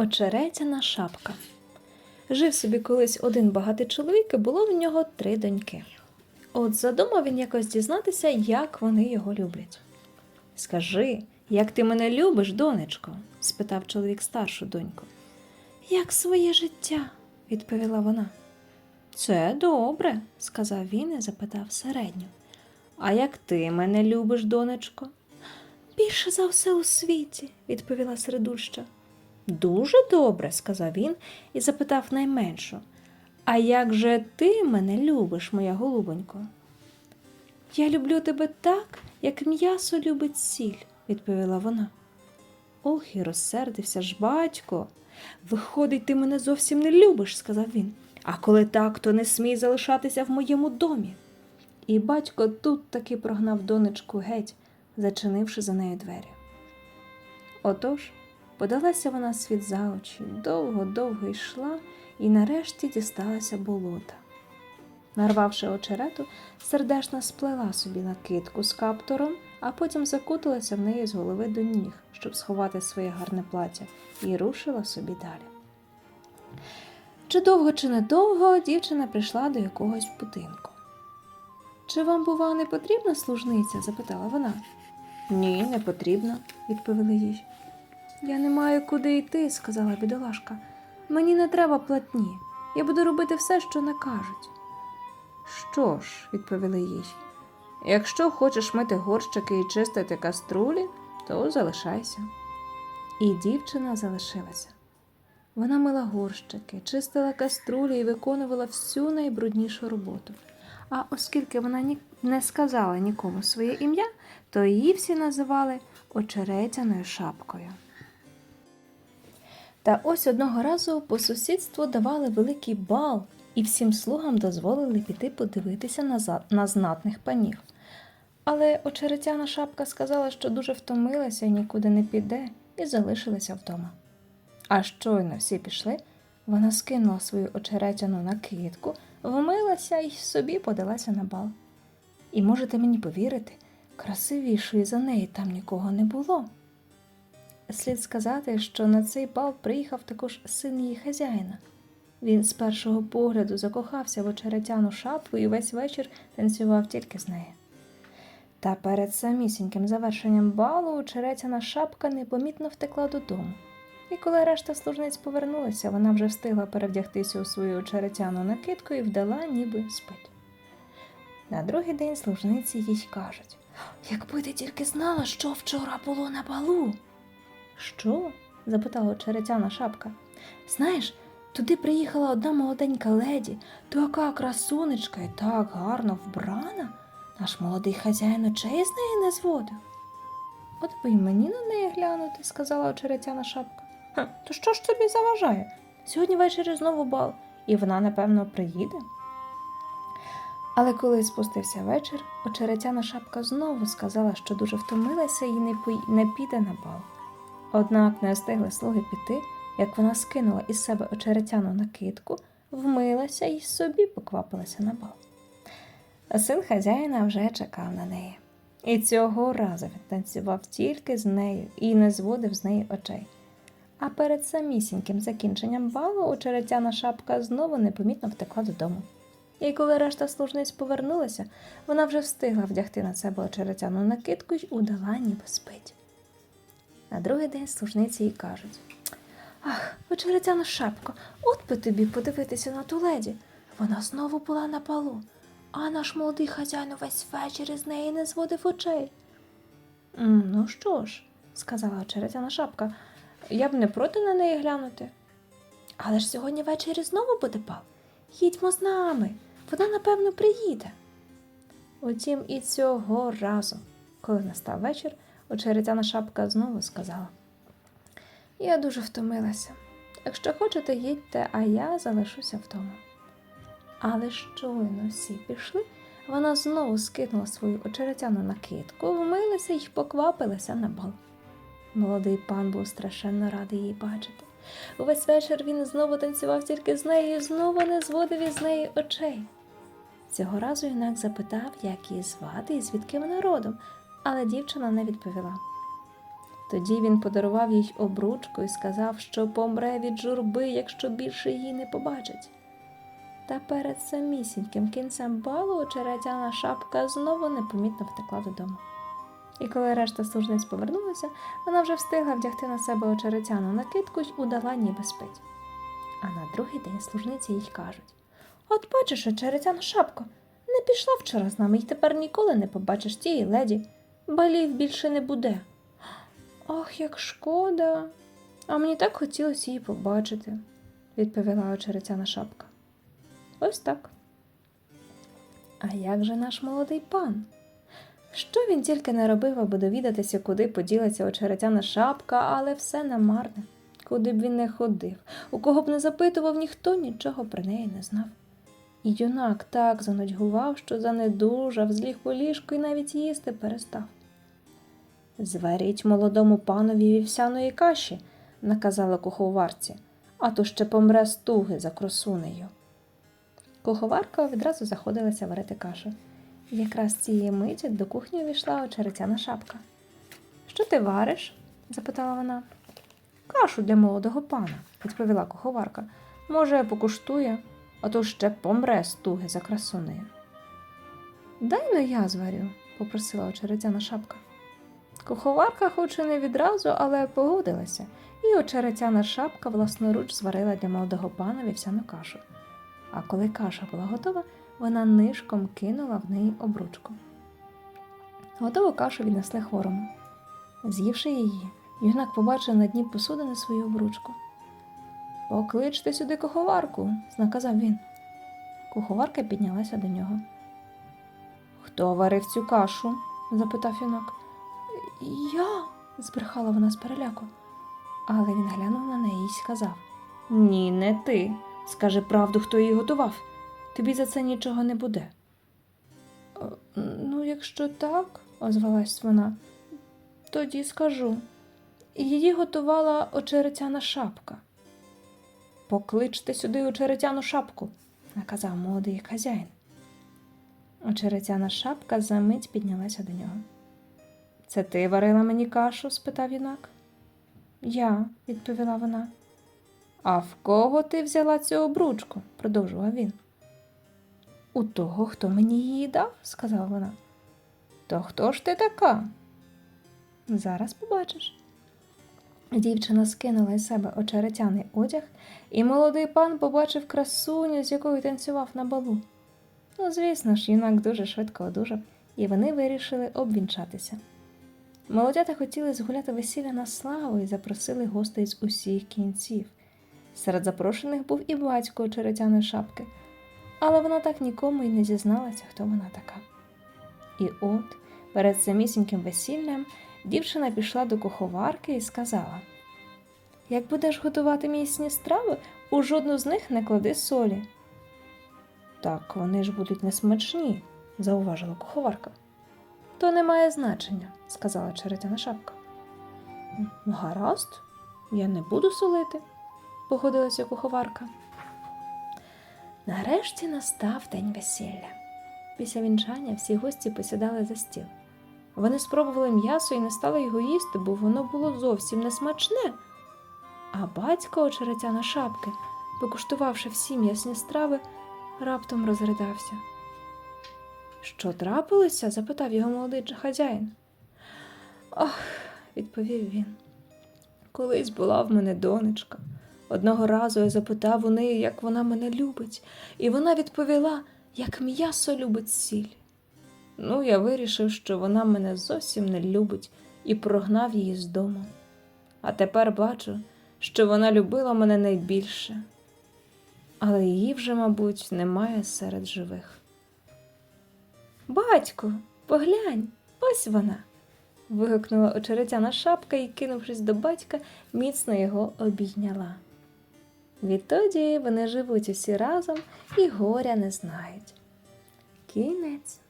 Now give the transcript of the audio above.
Очеретяна шапка. Жив собі колись один багатий чоловік, і було в нього три доньки. От задумав він якось дізнатися, як вони його люблять. Скажи, як ти мене любиш, донечко? спитав чоловік старшу доньку. Як своє життя, відповіла вона. Це добре, сказав він і запитав середню. А як ти мене любиш, донечко? Більше за все у світі, відповіла середуща. Дуже добре, сказав він і запитав найменшу. А як же ти мене любиш, моя голубонько? Я люблю тебе так, як м'ясо любить сіль, відповіла вона. Ох, і розсердився ж батько. Виходить, ти мене зовсім не любиш, сказав він. А коли так, то не смій залишатися в моєму домі. І батько тут таки прогнав донечку геть, зачинивши за нею двері. Отож, подалася вона світ за очі, довго-довго йшла і нарешті дісталася болота. Нарвавши очерету, сердешна сплела собі накидку з каптуром, а потім закуталася в неї з голови до ніг, щоб сховати своє гарне плаття, і рушила собі далі. Чи довго, чи недовго дівчина прийшла до якогось будинку. Чи вам, бува, не потрібна служниця? запитала вона. Ні, не потрібно, відповіли їй. Я не маю куди йти, сказала бідолашка. Мені не треба платні. Я буду робити все, що накажуть. Що ж, відповіли їй, якщо хочеш мити горщики і чистити каструлі, то залишайся. І дівчина залишилася. Вона мила горщики, чистила каструлі і виконувала всю найбруднішу роботу. А оскільки вона ні... не сказала нікому своє ім'я, то її всі називали очеретяною шапкою. Та ось одного разу по сусідству давали великий бал, і всім слугам дозволили піти подивитися на, на знатних панів. Але очеретяна шапка сказала, що дуже втомилася і нікуди не піде, і залишилася вдома. А щойно всі пішли, вона скинула свою очеретяну накидку, вмилася і собі подалася на бал. І можете мені повірити, красивішої за неї там нікого не було. Слід сказати, що на цей бал приїхав також син її хазяїна. Він з першого погляду закохався в очеретяну шапку і весь вечір танцював тільки з нею. Та перед самісіньким завершенням балу очеретяна шапка непомітно втекла додому. І коли решта служниць повернулася, вона вже встигла перевдягтися у свою очеретяну накидку і вдала, ніби спить. На другий день служниці їй кажуть Якби ти тільки знала, що вчора було на балу. Що? запитала очеретяна шапка. Знаєш, туди приїхала одна молоденька леді, така красунечка і так гарно вбрана. Наш молодий хазяїн очей з неї не зводив. От би й мені на неї глянути, сказала очеретяна шапка. «Ха, то що ж тобі заважає? Сьогодні ввечері знову бал, і вона, напевно, приїде. Але коли спустився вечір, очеретяна шапка знову сказала, що дуже втомилася і не, не піде на бал. Однак не встигли слуги піти, як вона скинула із себе очеретяну накидку, вмилася і собі поквапилася на бал. Син хазяїна вже чекав на неї. І цього разу він танцював тільки з нею і не зводив з неї очей. А перед самісіньким закінченням балу очеретяна шапка знову непомітно втекла додому. І коли решта служниць повернулася, вона вже встигла вдягти на себе очеретяну накидку й удала, ніби спить. На другий день служниці їй кажуть Ах, очеретяна шапко, от би тобі подивитися на ту леді. Вона знову була на балу, а наш молодий хазяїн увесь вечір із неї не зводив очей. Ну що ж, сказала очеретяна шапка, я б не проти на неї глянути. Але ж сьогодні ввечері знову буде бал. Їдьмо з нами, вона, напевно, приїде. Утім, і цього разу, коли настав вечір, очеретяна шапка знову сказала: Я дуже втомилася. Якщо хочете, їдьте, а я залишуся вдома. Але щойно всі пішли, вона знову скинула свою очеретяну накидку, вмилася й поквапилася на бал. Молодий пан був страшенно радий її бачити. Увесь вечір він знову танцював тільки з нею і знову не зводив із неї очей. Цього разу юнак запитав, як її звати і звідки вона родом, але дівчина не відповіла. Тоді він подарував їй обручку і сказав, що помре від журби, якщо більше її не побачить. Та перед самісіньким кінцем балу очеретяна шапка знову непомітно втекла додому. І коли решта служниць повернулася, вона вже встигла вдягти на себе очеретяну накидку й удала, ніби спить. А на другий день служниці їй кажуть: От бачиш, очеретяна шапко, не пішла вчора з нами, й тепер ніколи не побачиш тієї леді. Балів більше не буде. Ах, як шкода. А мені так хотілося її побачити, відповіла очеретяна шапка. Ось так. А як же наш молодий пан? Що він тільки не робив, аби довідатися, куди поділася очеретяна шапка, але все намарне. Куди б він не ходив, у кого б не запитував, ніхто нічого про неї не знав. І юнак так занудьгував, що занедужав, зліг по ліжку і навіть їсти перестав. Зваріть молодому панові вівсяної каші, наказала куховарці, а то ще помре з туги за красунею. Куховарка відразу заходилася варити кашу. Якраз цієї миті до кухні увійшла очеретяна шапка. Що ти вариш? запитала вона. Кашу для молодого пана, відповіла куховарка. Може, покуштує, а то ще помре з туги за красунею. Дай но я зварю, попросила очеретяна шапка. Куховарка, хоч і не відразу, але погодилася, і очеретяна шапка власноруч зварила для молодого пана вівсяну кашу. А коли каша була готова, вона нишком кинула в неї обручку. Готову кашу віднесли хворому. З'ївши її, юнак побачив на дні посудини свою обручку. Покличте сюди куховарку, наказав він. Куховарка піднялася до нього. Хто варив цю кашу? запитав юнак. Я, збрехала вона з переляку. Але він глянув на неї і сказав: Ні, не ти. Скажи правду, хто її готував. Тобі за це нічого не буде. «Е, Ну, якщо так, озвалась вона, тоді скажу. Її готувала очеретяна шапка. Покличте сюди очеретяну шапку, наказав молодий хазяїн. Очеретяна шапка за мить піднялася до нього. Це ти варила мені кашу? спитав юнак. Я, відповіла вона. А в кого ти взяла цю обручку? продовжував він. У того, хто мені її дав, сказала вона. То хто ж ти така? Зараз побачиш. Дівчина скинула із себе очеретяний одяг, і молодий пан побачив красуню, з якою танцював на балу. Ну, звісно ж, юнак дуже швидко одужав, і вони вирішили обвінчатися. Молодята хотіли згуляти весілля на славу і запросили гостей з усіх кінців. Серед запрошених був і батько очеретяної шапки, але вона так нікому й не зізналася, хто вона така. І от, перед самісіньким весіллям, дівчина пішла до куховарки і сказала: Як будеш готувати місні страви, у жодну з них не клади солі. Так, вони ж будуть несмачні, зауважила куховарка. То не має значення, сказала черетяна шапка. «Ну, Гаразд, я не буду солити, погодилася куховарка. Нарешті настав день весілля. Після вінчання всі гості посідали за стіл. Вони спробували м'ясо і не стали його їсти, бо воно було зовсім не смачне. А батько очеретяна шапки, покуштувавши всі м'ясні страви, раптом розридався. Що трапилося? запитав його молодий хазяїн. Ах, відповів він. Колись була в мене донечка. Одного разу я запитав у неї, як вона мене любить, і вона відповіла, як м'ясо любить сіль. Ну, я вирішив, що вона мене зовсім не любить і прогнав її з дому. А тепер бачу, що вона любила мене найбільше, але її вже, мабуть, немає серед живих. Батько, поглянь, ось вона. вигукнула очеретяна шапка і, кинувшись до батька, міцно його обійняла. Відтоді вони живуть усі разом і горя не знають. Кінець.